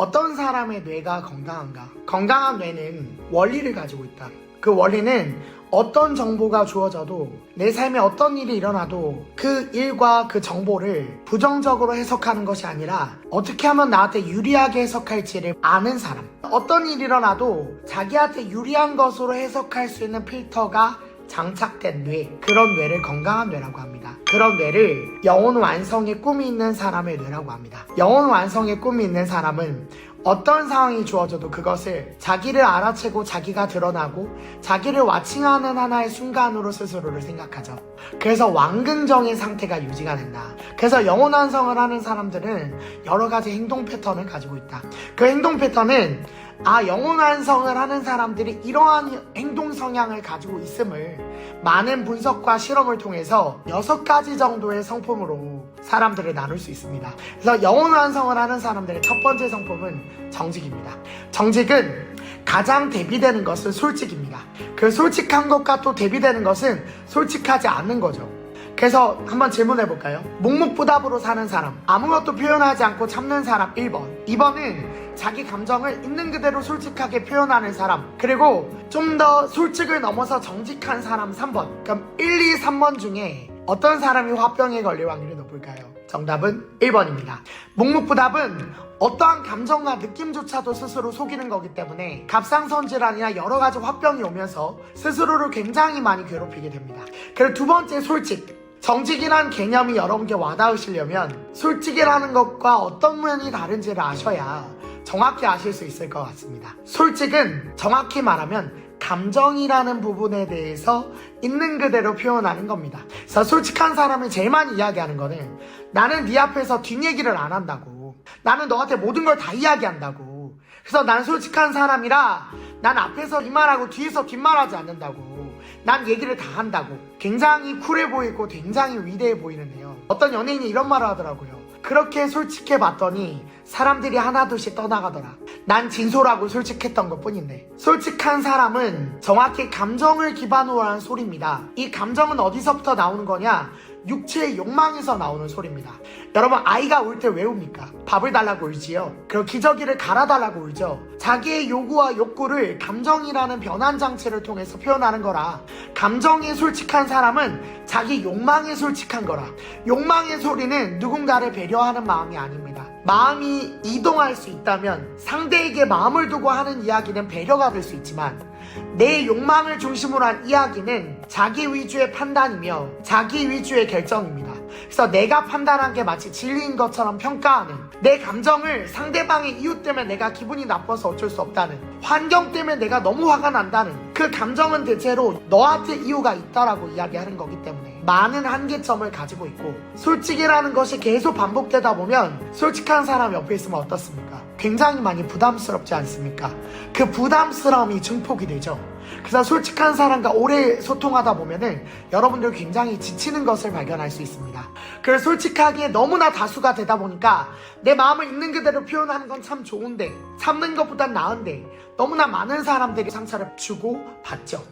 어떤 사람의 뇌가 건강한가? 건강한 뇌는 원리를 가지고 있다. 그 원리는 어떤 정보가 주어져도 내 삶에 어떤 일이 일어나도 그 일과 그 정보를 부정적으로 해석하는 것이 아니라 어떻게 하면 나한테 유리하게 해석할지를 아는 사람. 어떤 일이 일어나도 자기한테 유리한 것으로 해석할 수 있는 필터가 장착된 뇌, 그런 뇌를 건강한 뇌라고 합니다. 그런 뇌를 영혼 완성의 꿈이 있는 사람의 뇌라고 합니다. 영혼 완성의 꿈이 있는 사람은 어떤 상황이 주어져도 그것을 자기를 알아채고 자기가 드러나고 자기를 와칭하는 하나의 순간으로 스스로를 생각하죠. 그래서 왕긍정의 상태가 유지가 된다. 그래서 영혼 완성을 하는 사람들은 여러 가지 행동 패턴을 가지고 있다. 그 행동 패턴은 아, 영혼 완성을 하는 사람들이 이러한 행동 성향을 가지고 있음을 많은 분석과 실험을 통해서 여섯 가지 정도의 성품으로 사람들을 나눌 수 있습니다. 그래서 영혼 완성을 하는 사람들의 첫 번째 성품은 정직입니다. 정직은 가장 대비되는 것은 솔직입니다. 그 솔직한 것과 또 대비되는 것은 솔직하지 않는 거죠. 그래서 한번 질문해 볼까요? 묵묵부답으로 사는 사람, 아무것도 표현하지 않고 참는 사람 1번. 2번은 자기 감정을 있는 그대로 솔직하게 표현하는 사람. 그리고 좀 더 솔직을 넘어서 정직한 사람 3번. 그럼 1, 2, 3번 중에 어떤 사람이 화병에 걸릴 확률이 높을까요? 정답은 1번입니다. 묵묵부답은 어떠한 감정과 느낌조차도 스스로 속이는 거기 때문에 갑상선 질환이나 여러 가지 화병이 오면서 스스로를 굉장히 많이 괴롭히게 됩니다. 그리고 두 번째 솔직. 정직이란 개념이 여러분께 와닿으시려면 솔직이라는 것과 어떤 면이 다른지를 아셔야 정확히 아실 수 있을 것 같습니다. 솔직은 정확히 말하면 감정이라는 부분에 대해서 있는 그대로 표현하는 겁니다. 그래서 솔직한 사람이 제일 많이 이야기하는 거는 나는 네 앞에서 뒷얘기를 안 한다고. 나는 너한테 모든 걸 다 이야기한다고. 그래서 난 솔직한 사람이라 난 앞에서 이 말하고 뒤에서 뒷말하지 않는다고. 난 얘기를 다 한다고. 굉장히 쿨해 보이고 굉장히 위대해 보이는데요. 어떤 연예인이 이런 말을 하더라고요. 그렇게 솔직해 봤더니 사람들이 하나둘씩 떠나가더라. 난 진솔하고 솔직했던 것 뿐인데. 솔직한 사람은 정확히 감정을 기반으로 하는 소리입니다. 이 감정은 어디서부터 나오는 거냐? 육체의 욕망에서 나오는 소리입니다. 여러분, 아이가 울 때 왜 웁니까? 밥을 달라고 울지요. 그리고 기저귀를 갈아달라고 울죠. 자기의 요구와 욕구를 감정이라는 변환 장치를 통해서 표현하는 거라. 감정에 솔직한 사람은 자기 욕망에 솔직한 거라. 욕망의 소리는 누군가를 배려하는 마음이 아닙니다. 마음이 이동할 수 있다면 상대에게 마음을 두고 하는 이야기는 배려가 될 수 있지만 내 욕망을 중심으로 한 이야기는 자기 위주의 판단이며 자기 위주의 결정입니다. 그래서 내가 판단한 게 마치 진리인 것처럼 평가하는 내 감정을 상대방의 이유 때문에 내가 기분이 나빠서 어쩔 수 없다는 환경 때문에 내가 너무 화가 난다는 그 감정은 대체로 너한테 이유가 있다라고 이야기하는 거기 때문에 많은 한계점을 가지고 있고 솔직이라는 것이 계속 반복되다 보면 솔직한 사람 옆에 있으면 어떻습니까? 굉장히 많이 부담스럽지 않습니까? 그 부담스러움이 증폭이 되죠. 그래서 솔직한 사람과 오래 소통하다 보면은 여러분들 굉장히 지치는 것을 발견할 수 있습니다. 그래서 솔직하게 너무나 다수가 되다 보니까 내 마음을 있는 그대로 표현하는 건 참 좋은데 참는 것보단 나은데 너무나 많은 사람들이 상처를 주고 받죠.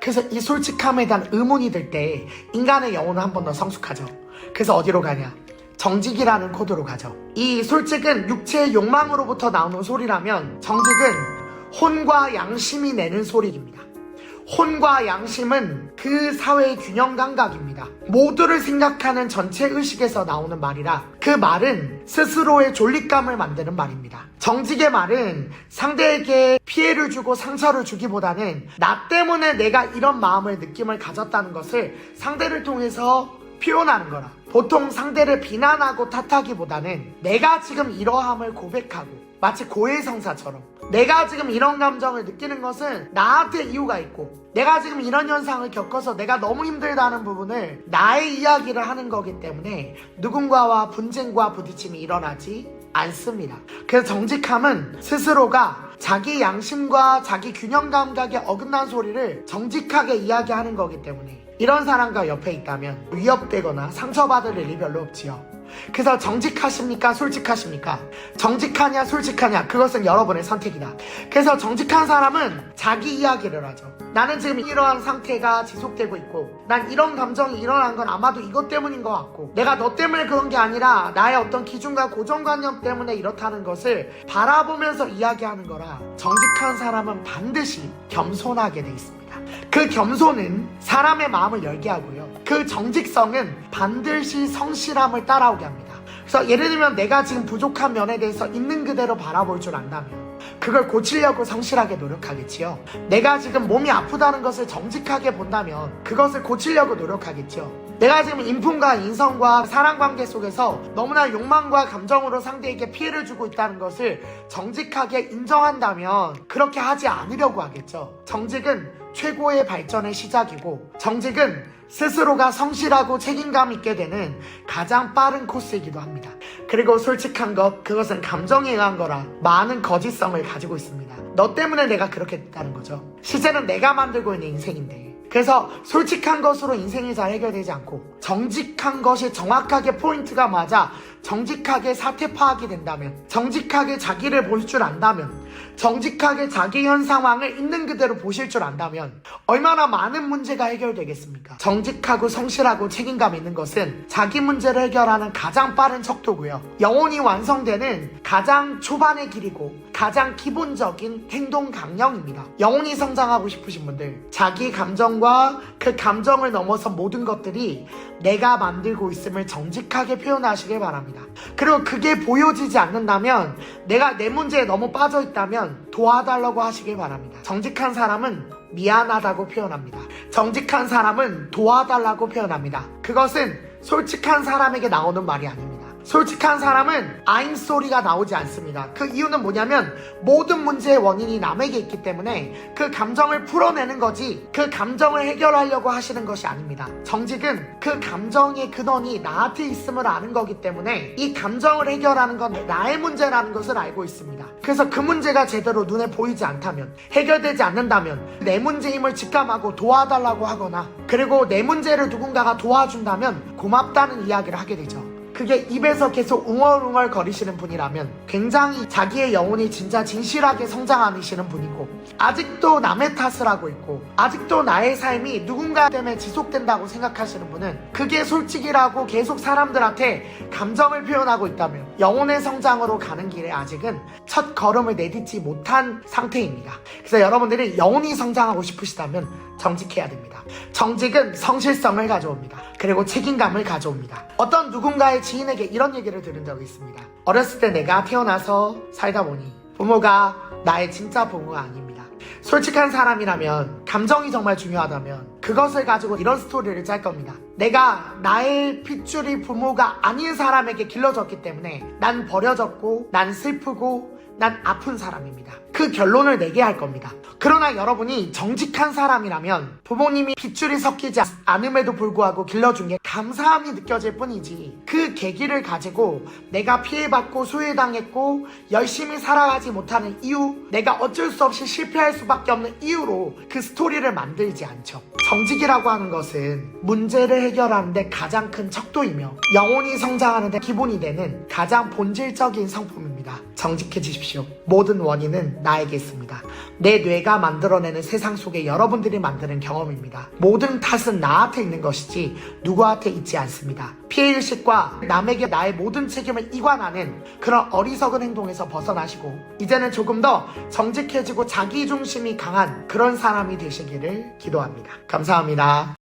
그래서 이 솔직함에 대한 의문이 들 때 인간의 영혼은 한 번 더 성숙하죠. 그래서 어디로 가냐? 정직이라는 코드로 가죠. 이 솔직은 육체의 욕망으로부터 나오는 소리라면 정직은 혼과 양심이 내는 소리입니다. 혼과 양심은 그 사회의 균형 감각입니다. 모두를 생각하는 전체 의식에서 나오는 말이라 그 말은 스스로의 존립감을 만드는 말입니다. 정직의 말은 상대에게 피해를 주고 상처를 주기보다는 나 때문에 내가 이런 마음을 느낌을 가졌다는 것을 상대를 통해서 표현하는 거라. 보통 상대를 비난하고 탓하기보다는 내가 지금 이러함을 고백하고 마치 고해성사처럼 내가 지금 이런 감정을 느끼는 것은 나한테 이유가 있고 내가 지금 이런 현상을 겪어서 내가 너무 힘들다는 부분을 나의 이야기를 하는 거기 때문에 누군가와 분쟁과 부딪힘이 일어나지 않습니다. 그래서 정직함은 스스로가 자기 양심과 자기 균형 감각에 어긋난 소리를 정직하게 이야기하는 거기 때문에 이런 사람과 옆에 있다면 위협되거나 상처받을 일이 별로 없지요. 그래서 정직하십니까? 솔직하십니까? 정직하냐, 솔직하냐? 그것은 여러분의 선택이다. 그래서 정직한 사람은 자기 이야기를 하죠. 나는 지금 이러한 상태가 지속되고 있고 난 이런 감정이 일어난 건 아마도 이것 때문인 것 같고 내가 너 때문에 그런 게 아니라 나의 어떤 기준과 고정관념 때문에 이렇다는 것을 바라보면서 이야기하는 거라 정직한 사람은 반드시 겸손하게 돼 있습니다. 그 겸손은 사람의 마음을 열게 하고요. 그 정직성은 반드시 성실함을 따라오게 합니다. 그래서 예를 들면 내가 지금 부족한 면에 대해서 있는 그대로 바라볼 줄 안다면 그걸 고치려고 성실하게 노력하겠지요. 내가 지금 몸이 아프다는 것을 정직하게 본다면 그것을 고치려고 노력하겠죠. 내가 지금 인품과 인성과 사랑 관계 속에서 너무나 욕망과 감정으로 상대에게 피해를 주고 있다는 것을 정직하게 인정한다면 그렇게 하지 않으려고 하겠죠. 정직은 최고의 발전의 시작이고 정직은 스스로가 성실하고 책임감 있게 되는 가장 빠른 코스이기도 합니다. 그리고 솔직한 것, 그것은 감정에 의한 거라 많은 거짓성을 가지고 있습니다. 너 때문에 내가 그렇게 됐다는 거죠. 실제는 내가 만들고 있는 인생인데. 그래서 솔직한 것으로 인생이 잘 해결되지 않고 정직한 것이 정확하게 포인트가 맞아 정직하게 사태 파악이 된다면 정직하게 자기를 볼 줄 안다면 정직하게 자기 현 상황을 있는 그대로 보실 줄 안다면 얼마나 많은 문제가 해결되겠습니까? 정직하고 성실하고 책임감 있는 것은 자기 문제를 해결하는 가장 빠른 척도고요. 영혼이 완성되는 가장 초반의 길이고 가장 기본적인 행동 강령입니다. 영혼이 성장하고 싶으신 분들 자기 감정 과 그 감정을 넘어서 모든 것들이 내가 만들고 있음을 정직하게 표현하시길 바랍니다. 그리고 그게 보여지지 않는다면 내가 내 문제에 너무 빠져 있다면 도와달라고 하시길 바랍니다. 정직한 사람은 미안하다고 표현합니다. 정직한 사람은 도와달라고 표현합니다. 그것은 솔직한 사람에게 나오는 말이 아닙니다. 솔직한 사람은 I'm sorry가 나오지 않습니다. 그 이유는 뭐냐면 모든 문제의 원인이 남에게 있기 때문에 그 감정을 풀어내는 거지 그 감정을 해결하려고 하시는 것이 아닙니다. 정직은 그 감정의 근원이 나한테 있음을 아는 거기 때문에 이 감정을 해결하는 건 나의 문제라는 것을 알고 있습니다. 그래서 그 문제가 제대로 눈에 보이지 않다면 해결되지 않는다면 내 문제임을 직감하고 도와달라고 하거나 그리고 내 문제를 누군가가 도와준다면 고맙다는 이야기를 하게 되죠. 그게 입에서 계속 웅얼웅얼 거리시는 분이라면 굉장히 자기의 영혼이 진짜 진실하게 성장하시는 분이고 아직도 남의 탓을 하고 있고 아직도 나의 삶이 누군가 때문에 지속된다고 생각하시는 분은 그게 솔직이라고 계속 사람들한테 감정을 표현하고 있다면 영혼의 성장으로 가는 길에 아직은 첫 걸음을 내딛지 못한 상태입니다. 그래서 여러분들이 영혼이 성장하고 싶으시다면 정직해야 됩니다. 정직은 성실성을 가져옵니다. 그리고 책임감을 가져옵니다. 어떤 누군가의 지인에게 이런 얘기를 들은 적이 있습니다. 어렸을 때 내가 태어나서 살다 보니 부모가 나의 진짜 부모가 아닙니다. 솔직한 사람이라면 감정이 정말 중요하다면 그것을 가지고 이런 스토리를 짤 겁니다. 내가 나의 핏줄이 부모가 아닌 사람에게 길러졌기 때문에 난 버려졌고 난 슬프고 난 아픈 사람입니다. 그 결론을 내게 할 겁니다. 그러나 여러분이 정직한 사람이라면 부모님이 핏줄이 섞이지 않음에도 불구하고 길러준 게 감사함이 느껴질 뿐이지 그 계기를 가지고 내가 피해받고 소외당했고 열심히 살아가지 못하는 이유 내가 어쩔 수 없이 실패할 수밖에 없는 이유로 그 스토리를 만들지 않죠. 정직이라고 하는 것은 문제를 해결하는데 가장 큰 척도이며 영혼이 성장하는데 기본이 되는 가장 본질적인 성품입 니다. 정직해지십시오. 모든 원인은 나에게 있습니다. 내 뇌가 만들어내는 세상 속에 여러분들이 만드는 경험입니다. 모든 탓은 나한테 있는 것이지 누구한테 있지 않습니다. 피해의식과 남에게 나의 모든 책임을 이관하는 그런 어리석은 행동에서 벗어나시고 이제는 조금 더 정직해지고 자기중심이 강한 그런 사람이 되시기를 기도합니다. 감사합니다.